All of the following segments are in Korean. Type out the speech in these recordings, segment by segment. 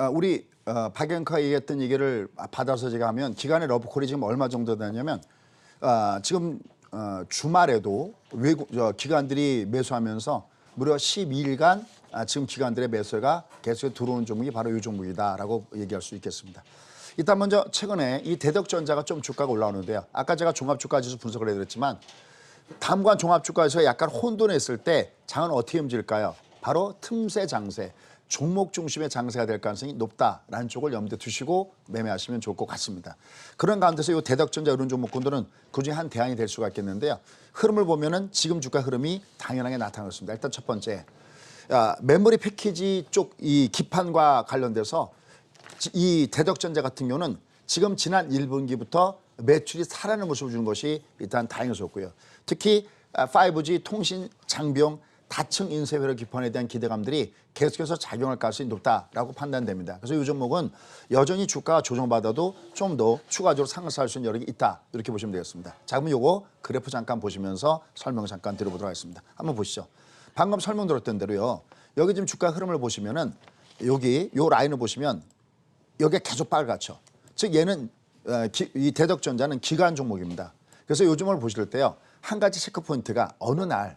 어, 우리 어, 박영카가 얘기했던 얘기를 받아서 제가 하면 기간의 러브콜이 지금 얼마 정도 되냐면 어, 지금 어, 주말에도 외국 저, 기관들이 매수하면서 무려 12일간 아, 지금 기관들의 매수가 계속 들어오는 종목이 바로 이 종목이다라고 얘기할 수 있겠습니다. 일단 먼저 최근에 이 대덕전자가 좀 주가가 올라오는데요. 아까 제가 종합주가지수 분석을 해드렸지만 담관 종합주가에서 약간 혼돈했을 때 장은 어떻게 움직일까요? 바로 틈새 장세, 종목 중심의 장세가 될 가능성이 높다라는 쪽을 염두에 두시고 매매하시면 좋을 것 같습니다. 그런 가운데서 이 대덕전자 이런 종목군들은 그중에 한 대안이 될 수가 있겠는데요. 흐름을 보면은 지금 주가 흐름이 당연하게 나타났습니다. 일단 첫 번째, 아, 메모리 패키지 쪽 이 기판과 관련돼서 지- 이 대덕전자 같은 경우는 지금 지난 1분기부터 매출이 살아나는 모습을 주는 것이 일단 다행스럽고요. 특히 아, 5G 통신 장비용 다층 인쇄회로 기판에 대한 기대감들이 계속해서 작용할 가능성이 높다라고 판단됩니다. 그래서 이 종목은 여전히 주가가 조정받아도 좀 더 추가적으로 상승할 수 있는 여력이 있다 이렇게 보시면 되겠습니다. 자 그럼 요거 그래프 잠깐 보시면서 설명 잠깐 드려보도록 하겠습니다. 한번 보시죠. 방금 설명 들었던 대로요. 여기 지금 주가 흐름을 보시면은 여기 요 라인을 보시면 여기가 계속 빨갛죠. 즉 얘는 어, 기- 이 대덕전자는 기간 종목입니다. 그래서 요즘을 보실 때요 한 가지 체크 포인트가 어느 날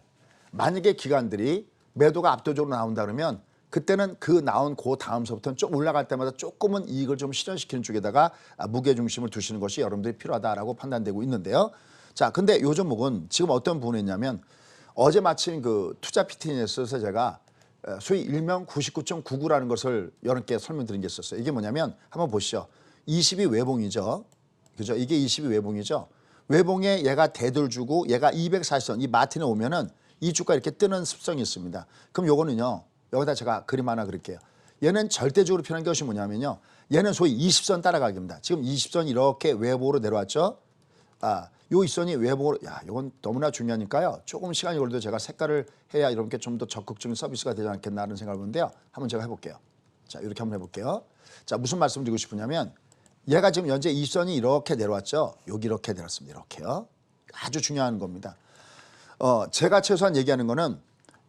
만약에 기관들이 매도가 압도적으로 나온다 그러면 그때는 그 나온 그 다음서부터는 좀 올라갈 때마다 조금은 이익을 좀 실현시키는 쪽에다가 아, 무게 중심을 두시는 것이 여러분들이 필요하다라고 판단되고 있는데요. 자, 근데 요 종목은 지금 어떤 부분이 있냐면 어제 마침 그 투자 피트니스에서 제가 어, 소위 일명 99.99라는 것을 여러분께 설명드린 게 있었어요. 이게 뭐냐면 한번 보시죠. 20이 외봉이죠. 그죠? 이게 20이 외봉이죠. 외봉에 얘가 대들 주고 얘가 240선 이 마틴에 오면은 이 주가 이렇게 뜨는 습성이 있습니다. 그럼 요거는요. 여기다 제가 그림 하나 그릴게요. 얘는 절대적으로 표현한 것이 뭐냐면요. 얘는 소위 20선 따라가기입니다. 지금 20선 이렇게 외부로 내려왔죠. 아, 요 이선이 외부로 야, 이건 너무나 중요하니까요. 조금 시간이 걸려도 제가 색깔을 해야 이렇게 좀더 적극적인 서비스가 되지 않겠나 하는 생각을 하는데요. 한번 제가 해 볼게요. 자, 이렇게 한번 해 볼게요. 자, 무슨 말씀 드리고 싶으냐면 얘가 지금 현재 이선이 이렇게 내려왔죠. 여기 이렇게 내려왔습니다. 이렇게요. 아주 중요한 겁니다. 어, 제가 최소한 얘기하는 거는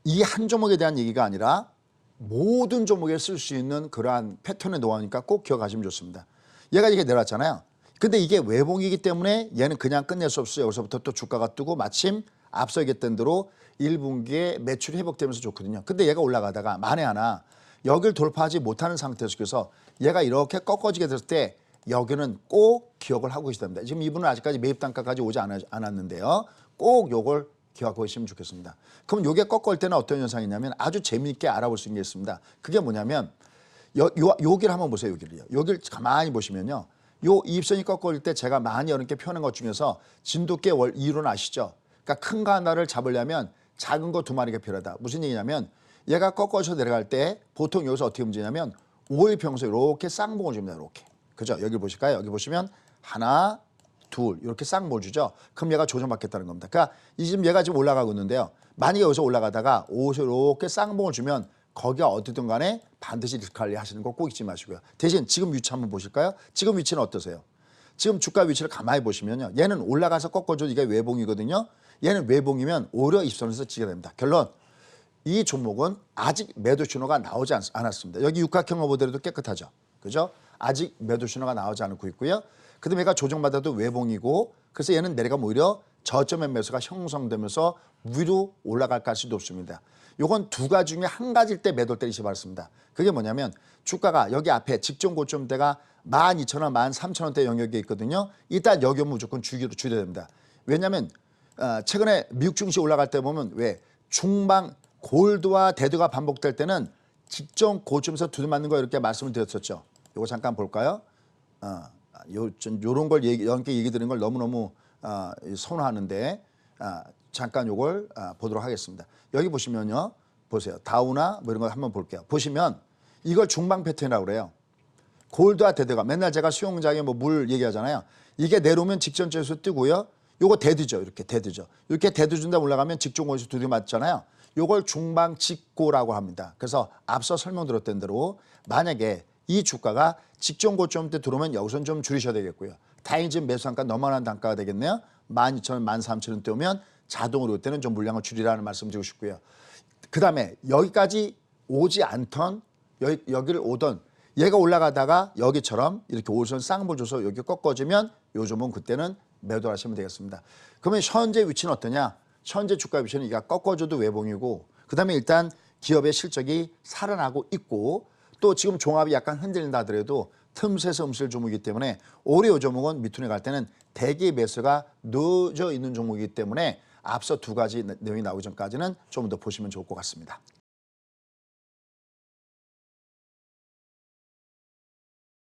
이 한 종목에 대한 얘기가 아니라 모든 종목에 쓸 수 있는 그러한 패턴의 노하우니까 꼭 기억하시면 좋습니다. 얘가 이게 내려왔잖아요. 근데 이게 외봉이기 때문에 얘는 그냥 끝낼 수 없어요. 여기서부터 또 주가가 뜨고 마침 앞서 얘기했던 대로 1분기에 매출이 회복되면서 좋거든요. 근데 얘가 올라가다가 만에 하나 여길 돌파하지 못하는 상태 속에서 얘가 이렇게 꺾어지게 됐을 때 여기는 꼭 기억을 하고 계셔야 됩니다. 지금 이분은 아직까지 매입 단가까지 오지 않았, 않았는데요. 꼭 요걸 기억하고 계시면 좋겠습니다. 그럼 요게 꺾을 때는 어떤 현상이냐면 아주 재미있게 알아볼 수 있는 게 있습니다. 그게 뭐냐면 요, 요, 여기를 한번 보세요. 여기를요. 여기를 가만히 보시면요. 요 입선이 꺾을 때 제가 많이 여러분께 표현한 것 중에서 진돗개 월 이론 아시죠? 그러니까 큰 거 하나를 잡으려면 작은 거 두 마리가 필요하다. 무슨 얘기냐면 얘가 꺾어서 내려갈 때 보통 여기서 어떻게 움직이냐면 오일 평소에 이렇게 쌍봉을 줍니다. 이렇게. 그죠? 여기 보실까요? 여기 보시면 하나, 둘 이렇게 쌍봉을 주죠. 그럼 얘가 조정받겠다는 겁니다. 그러니까 이 지금 얘가 지금 올라가고 있는데요. 만약에 여기서 올라가다가 오셔 이렇게 쌍봉을 주면 거기가 어디든 간에 반드시 관리 하시는 거 꼭 잊지 마시고요. 대신 지금 위치 한번 보실까요? 지금 위치는 어떠세요? 지금 주가 위치를 가만히 보시면요. 얘는 올라가서 꺾어줘 이게 외봉이거든요. 얘는 외봉이면 오히려 입선에서 지게 됩니다. 결론 이 종목은 아직 매도 신호가 나오지 않, 않았습니다. 여기 육각형을 보더라도 깨끗하죠. 그죠? 아직 매도 신호가 나오지 않고 있고요. 그다음에 얘가 조정받아도 외봉이고 그래서 얘는 내려가면 오히려 저점의 매수가 형성되면서 위로 올라갈 가능성이 높습니다. 요건 두 가지 중에 한 가지일 때 매도를 때리시 바랍니다. 그게 뭐냐면 주가가 여기 앞에 직전 고점대가 12,000원, 13,000원대 영역에 있거든요. 일단 여기 오면 무조건 주기로 줄여야 됩니다. 왜냐하면 어, 최근에 미국 증시 올라갈 때 보면 왜 중방 골드와 데드가 반복될 때는 직전 고점에서 두드맞는 거 이렇게 말씀을 드렸었죠. 이거 잠깐 볼까요? 어, 요, 전 요런 걸 얘기, 이렇게 얘기 드리는 걸 너무너무 어, 선호하는데 아, 잠깐 요걸 아, 보도록 하겠습니다. 여기 보시면요. 보세요. 다우나 뭐 이런 거 한번 볼게요. 보시면 이걸 중방 패턴이라고 그래요. 골드와 데드가 맨날 제가 수영장에 뭐 물 얘기하잖아요. 이게 내려오면 직전점에서 뜨고요. 요거 데드죠. 이렇게 데드죠. 이렇게 데드 준다 올라가면 직전 고에서 두드 맞잖아요. 요걸 중방 직고라고 합니다. 그래서 앞서 설명드렸던 대로 만약에 이 주가가 직전 고점 때 들어오면 여기선 좀 줄이셔야 되겠고요. 다행히 지금 매수 단가 너무나 단가가 되겠네요. 12,000원, 13,000원 대 오면 자동으로 이때는 좀 물량을 줄이라는 말씀 드리고 싶고요. 그 다음에 여기까지 오지 않던 여기, 여기를 오던 얘가 올라가다가 여기처럼 이렇게 오선 쌍볼 줘서 여기 꺾어지면 요 종목은 그때는 매도를 하시면 되겠습니다. 그러면 현재 위치는 어떠냐? 현재 주가 위치는 이가 꺾어줘도 외봉이고 그 다음에 일단 기업의 실적이 살아나고 있고 또 지금 종합이 약간 흔들린다 하더라도 틈새에서 음실 종목이기 때문에 올해 요 종목은 미투에 갈 때는 대기 매수가 늦어 있는 종목이기 때문에 앞서 두 가지 내용이 나오기 전까지는 좀 더 보시면 좋을 것 같습니다.